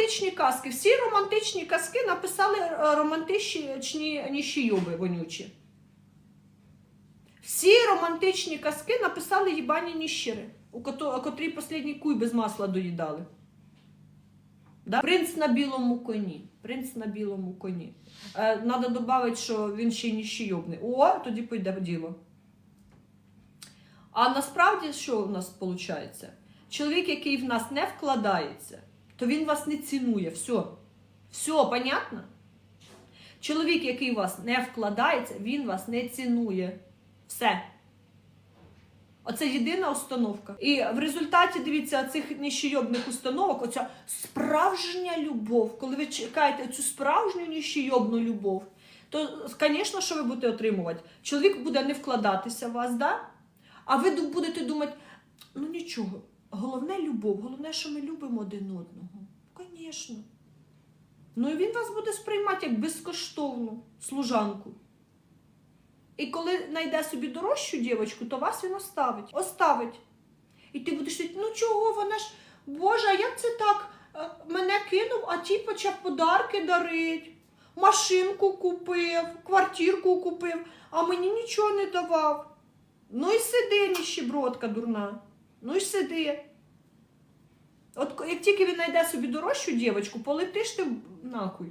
романтичні казки. Всі романтичні казки написали е, романтичні ніщійоби вонючі. Всі романтичні казки написали їбані ніщери, у кото- котрі останній куй без масла доїдали. Да? Принц на білому коні. Принц на білому коні. Е, Надо додати, що він ще ніщийобний. О, тоді пойде діло. А насправді що у нас виходить? Чоловік, який в нас не вкладається, то він вас не цінує. Все. Все, понятно? Чоловік, який в вас не вкладається, він вас не цінує. Все. Оце єдина установка. І в результаті, дивіться, цих ніщойобних установок, оця справжня любов. Коли ви чекаєте цю справжню ніщойобну любов, то, звісно, що ви будете отримувати. Чоловік буде не вкладатися в вас, да? а ви будете думати, ну нічого, головне любов, головне, що ми любимо один одного. Звісно. Ну і він вас буде сприймати як безкоштовну служанку. І коли знайде собі дорожчу дівчинку, то вас він оставить. Оставить. І ти будеш сказати, ну чого вона ж, Боже, а як це так? Е, Мене кинув, а ті почав подарки дарить. Машинку купив, квартирку купив, а мені нічого не давав. Ну і сиди, ніщебродка дурна. Ну і сиди. От як тільки він знайде собі дорожчу дівчинку, полетиш ти нахуй.